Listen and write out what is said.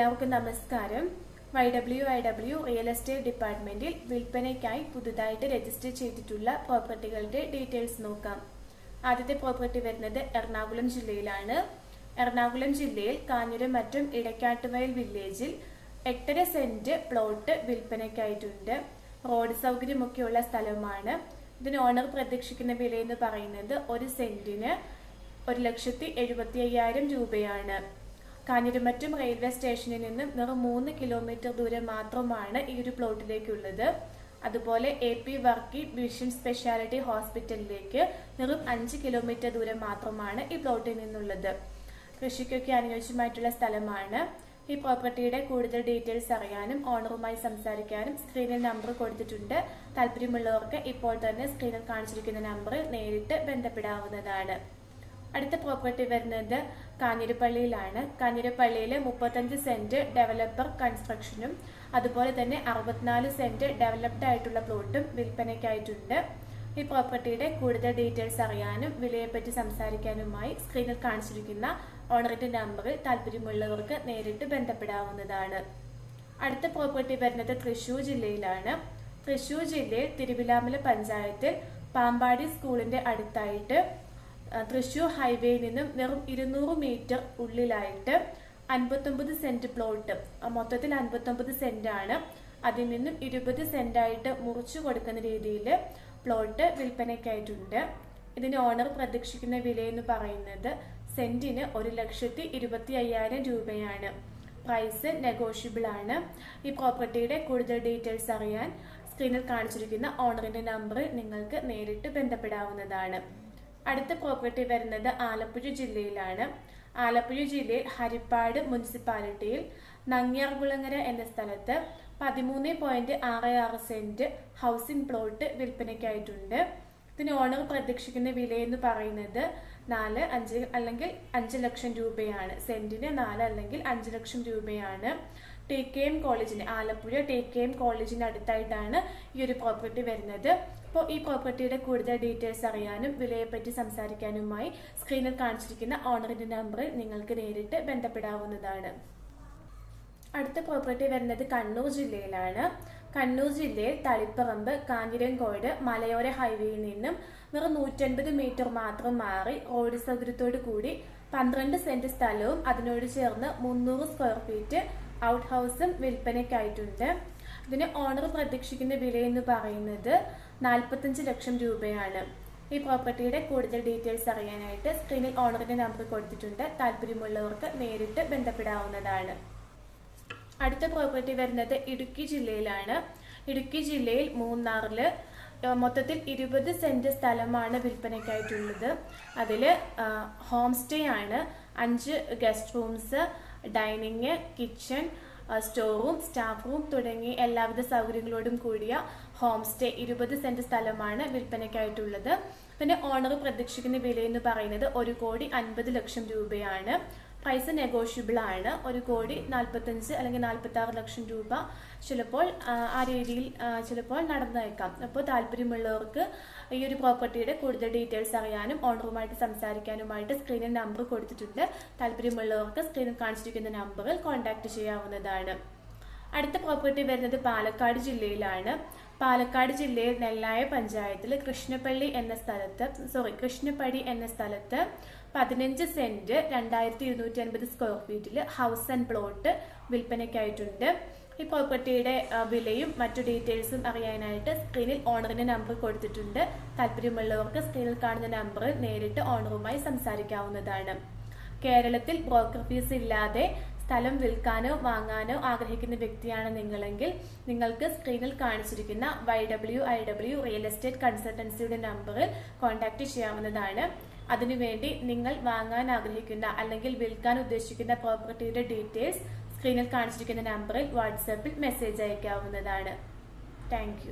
എല്ലാവർക്കും നമസ്കാരം. Y W I W real estate ഡിപ്പാർട്ട്മെന്റിൽ വിൽപ്പനയ്ക്കായി പുതുതായിട്ട് രജിസ്റ്റർ ചെയ്തിട്ടുള്ള പ്രോപ്പർട്ടികളുടെ ഡീറ്റെയിൽസ് നോക്കാം. ആദ്യത്തെ പ്രോപ്പർട്ടി വരുന്നത് എറണാകുളം ജില്ലയിലാണ്. എറണാകുളം ജില്ലയിൽ കാഞ്ഞിരം മറ്റും ഇടക്കാട്ടുവയൽ വില്ലേജിൽ എട്ടര സെന്റ് പ്ലോട്ട് വിൽപ്പനയ്ക്കായിട്ടുണ്ട്. റോഡ് സൗകര്യമൊക്കെയുള്ള സ്ഥലമാണ്. ഇതിന് ഓണർ പ്രതീക്ഷിക്കുന്ന വില എന്ന് പറയുന്നത് ഒരു സെന്റിന് ഒരു ലക്ഷത്തി എഴുപത്തി അയ്യായിരം രൂപയാണ്. കാഞ്ഞിരമറ്റം റെയിൽവേ സ്റ്റേഷനിൽ നിന്ന് വെറും മൂന്ന് കിലോമീറ്റർ ദൂരം മാത്രമാണ് ഈ ഒരു പ്ലോട്ടിലേക്കുള്ളത്. അതുപോലെ A P Varkey vision speciality ഹോസ്പിറ്റലിലേക്ക് വെറും അഞ്ച് കിലോമീറ്റർ ദൂരം മാത്രമാണ് ഈ പ്ലോട്ടിൽ നിന്നുള്ളത്. കൃഷിക്കൊക്കെ അനുയോജ്യമായിട്ടുള്ള സ്ഥലമാണ്. ഈ പ്രോപ്പർട്ടിയുടെ കൂടുതൽ ഡീറ്റെയിൽസ് അറിയാനും ഓണറുമായി സംസാരിക്കാനും സ്ക്രീനിൽ നമ്പർ കൊടുത്തിട്ടുണ്ട്. താല്പര്യമുള്ളവർക്ക് ഇപ്പോൾ തന്നെ സ്ക്രീനിൽ കാണിച്ചിരിക്കുന്ന നമ്പറിൽ നേരിട്ട് ബന്ധപ്പെടാവുന്നതാണ്. അടുത്ത പ്രോപ്പർട്ടി വരുന്നത് കാഞ്ഞിരപ്പള്ളിയിലാണ്. കാഞ്ഞിരപ്പള്ളിയിൽ മുപ്പത്തഞ്ച് സെന്റ് ഡെവലപ്പർ കൺസ്ട്രക്ഷനും അതുപോലെ തന്നെ അറുപത്തിനാല് സെന്റ് ഡെവലപ്ഡ് ആയിട്ടുള്ള പ്ലോട്ടും വിൽപ്പനയ്ക്കായിട്ടുണ്ട്. ഈ പ്രോപ്പർട്ടിയുടെ കൂടുതൽ ഡീറ്റെയിൽസ് അറിയാനും വിലയെപ്പറ്റി സംസാരിക്കാനുമായി സ്ക്രീനിൽ കാണിച്ചിരിക്കുന്ന ഓണറിന്റെ നമ്പറിൽ താല്പര്യമുള്ളവർക്ക് നേരിട്ട് ബന്ധപ്പെടാവുന്നതാണ്. അടുത്ത പ്രോപ്പർട്ടി വരുന്നത് തൃശൂർ ജില്ലയിലാണ്. തൃശൂർ ജില്ലയിൽ തിരുവിലാമല പഞ്ചായത്തിൽ പാമ്പാടി സ്കൂളിന്റെ അടുത്തായിട്ട് തൃശൂർ ഹൈവേയിൽ നിന്നും വെറും ഇരുന്നൂറ് മീറ്റർ ഉള്ളിലായിട്ട് അൻപത്തൊമ്പത് സെന്റ് പ്ലോട്ട് മൊത്തത്തിൽ അൻപത്തൊമ്പത് ആണ്. അതിൽ നിന്നും ഇരുപത് സെന്റ് ആയിട്ട് മുറിച്ചു കൊടുക്കുന്ന രീതിയിൽ പ്ലോട്ട് വിൽപ്പനയ്ക്കായിട്ടുണ്ട്. ഇതിന് ഓണർ പ്രതീക്ഷിക്കുന്ന വില എന്ന് പറയുന്നത് സെന്റിന് ഒരു ലക്ഷത്തി ഇരുപത്തി അയ്യായിരം രൂപയാണ്. പ്രൈസ് നെഗോഷ്യബിൾ ആണ്. ഈ പ്രോപ്പർട്ടിയുടെ കൂടുതൽ ഡീറ്റെയിൽസ് അറിയാൻ സ്ക്രീനിൽ കാണിച്ചിരിക്കുന്ന ഓണറിന്റെ നമ്പറിൽ നിങ്ങൾക്ക് നേരിട്ട് ബന്ധപ്പെടാവുന്നതാണ്. അടുത്ത പ്രോപ്പർട്ടി വരുന്നത് ആലപ്പുഴ ജില്ലയിലാണ്. ആലപ്പുഴ ജില്ലയിൽ ഹരിപ്പാട് മുനിസിപ്പാലിറ്റിയിൽ നങ്ങിയാർകുളങ്ങര എന്ന സ്ഥലത്ത് പതിമൂന്ന് പോയിന്റ് ആറ് ആറ് സെന്റ് ഹൗസിംഗ് പ്ലോട്ട് വിൽപ്പനയ്ക്കായിട്ടുണ്ട്. ഇതിന് ഓണർ പ്രതീക്ഷിക്കുന്ന വില എന്ന് പറയുന്നത് നാല് അഞ്ച് അല്ലെങ്കിൽ അഞ്ച് ലക്ഷം രൂപയാണ്. സെന്റിന് നാല് അല്ലെങ്കിൽ അഞ്ച് ലക്ഷം രൂപയാണ്. ടി കെ എം കോളേജിന് ആലപ്പുഴ ടി കെ എം കോളേജിന് അടുത്തായിട്ടാണ് ഈ ഒരു പ്രോപ്പർട്ടി വരുന്നത്. അപ്പോൾ ഈ പ്രോപ്പർട്ടിയുടെ കൂടുതൽ ഡീറ്റെയിൽസ് അറിയാനും വിലയെപ്പറ്റി സംസാരിക്കാനുമായി സ്ക്രീനിൽ കാണിച്ചിരിക്കുന്ന ഓണറിന്റെ നമ്പറിൽ നിങ്ങൾക്ക് നേരിട്ട് ബന്ധപ്പെടാവുന്നതാണ്. അടുത്ത പ്രോപ്പർട്ടി വരുന്നത് കണ്ണൂർ ജില്ലയിലാണ്. കണ്ണൂർ ജില്ലയിൽ തളിപ്പറമ്പ് കാഞ്ഞിരങ്കോട് മലയോര ഹൈവേയിൽ നിന്നും വെറും നൂറ്റൻപത് മീറ്റർ മാത്രം മാറി റോഡ് സൗകര്യത്തോടു കൂടി പന്ത്രണ്ട് സെന്റ് സ്ഥലവും അതിനോട് ചേർന്ന് മുന്നൂറ് സ്ക്വയർ ഫീറ്റ് ഔട്ട് ഹൗസും വിൽപ്പനയ്ക്കായിട്ടുണ്ട്. ഇതിന് ഓണർ പ്രതീക്ഷിക്കുന്ന വില എന്ന് പറയുന്നത് നാൽപ്പത്തഞ്ച് ലക്ഷം രൂപയാണ്. ഈ പ്രോപ്പർട്ടിയുടെ കൂടുതൽ ഡീറ്റെയിൽസ് അറിയാനായിട്ട് സ്ക്രീനിൽ ഓണറിന്റെ നമ്പർ കൊടുത്തിട്ടുണ്ട്. താല്പര്യമുള്ളവർക്ക് നേരിട്ട് ബന്ധപ്പെടാവുന്നതാണ്. അടുത്ത പ്രോപ്പർട്ടി വരുന്നത് ഇടുക്കി ജില്ലയിലാണ്. ഇടുക്കി ജില്ലയിൽ മൂന്നാറിൽ മൊത്തത്തിൽ ഇരുപത് സെന്റ് സ്ഥലമാണ് വിൽപ്പനയ്ക്കായിട്ടുള്ളത്. അതിൽ ഹോം സ്റ്റേ ആണ്. അഞ്ച് guest rooms dining kitchen store room staff room തുടങ്ങി എല്ലാവിധ സൗകര്യങ്ങളോടും കൂടിയ ഹോം സ്റ്റേ ഇരുപത് സെന്റ് സ്ഥലമാണ് വിൽപ്പനയ്ക്കായിട്ടുള്ളത്. പിന്നെ ഓണർ പ്രതീക്ഷിക്കുന്ന വില എന്ന് പറയുന്നത് ഒരു കോടി അൻപത് ലക്ഷം രൂപയാണ്. പ്രൈസ് നെഗോഷ്യബിൾ ആണ്. ഒരു കോടി നാൽപ്പത്തഞ്ച് അല്ലെങ്കിൽ നാൽപ്പത്തി ആറ് ലക്ഷം രൂപ ചിലപ്പോൾ ആ രീതിയിൽ ചിലപ്പോൾ നടന്നേക്കാം. അപ്പോൾ താല്പര്യമുള്ളവർക്ക് ഈ ഒരു പ്രോപ്പർട്ടിയുടെ കൂടുതൽ ഡീറ്റെയിൽസ് അറിയാനും ഓണറുമായിട്ട് സംസാരിക്കാനുമായിട്ട് സ്ക്രീനിൽ നമ്പർ കൊടുത്തിട്ടുണ്ട്. താല്പര്യമുള്ളവർക്ക് സ്ക്രീനിൽ കാണിച്ചിരിക്കുന്ന നമ്പറിൽ കോൺടാക്ട് ചെയ്യാവുന്നതാണ്. അടുത്ത പ്രോപ്പർട്ടി വരുന്നത് പാലക്കാട് ജില്ലയിലാണ്. പാലക്കാട് ജില്ലയിൽ നെല്ലായ പഞ്ചായത്തിൽ കൃഷ്ണപ്പള്ളി എന്ന സ്ഥലത്ത് സോറി കൃഷ്ണപ്പടി എന്ന സ്ഥലത്ത് പതിനഞ്ച് സെന്റ് രണ്ടായിരത്തി ഇരുന്നൂറ്റി അൻപത് സ്ക്വയർ ഫീറ്റിൽ ഹൗസ് ആൻഡ് പ്ലോട്ട് വിൽപ്പനയ്ക്കായിട്ടുണ്ട്. ഈ പ്രോപ്പർട്ടിയുടെ വിലയും മറ്റു ഡീറ്റെയിൽസും അറിയാനായിട്ട് സ്ക്രീനിൽ ഓണറിന്റെ നമ്പർ കൊടുത്തിട്ടുണ്ട്. താല്പര്യമുള്ളവർക്ക് സ്ക്രീനിൽ കാണുന്ന നമ്പറിൽ നേരിട്ട് ഓണറുമായി സംസാരിക്കാവുന്നതാണ്. കേരളത്തിൽ ബ്രോക്കർ ഫീസ് ഇല്ലാതെ സ്ഥലം വിൽക്കാനോ വാങ്ങാനോ ആഗ്രഹിക്കുന്ന വ്യക്തിയാണ് നിങ്ങളെങ്കിൽ നിങ്ങൾക്ക് സ്ക്രീനിൽ കാണിച്ചിരിക്കുന്ന Y W I W real estate കൺസൾട്ടൻസിയുടെ നമ്പറിൽ കോൺടാക്ട് ചെയ്യാവുന്നതാണ്. അതിനുവേണ്ടി നിങ്ങൾ വാങ്ങാൻ ആഗ്രഹിക്കുന്ന അല്ലെങ്കിൽ വിൽക്കാൻ ഉദ്ദേശിക്കുന്ന പ്രോപ്പർട്ടിയുടെ ഡീറ്റെയിൽസ് സ്ക്രീനിൽ കാണിച്ചിരിക്കുന്ന നമ്പറിൽ വാട്സാപ്പിൽ മെസ്സേജ് അയക്കാവുന്നതാണ്. താങ്ക്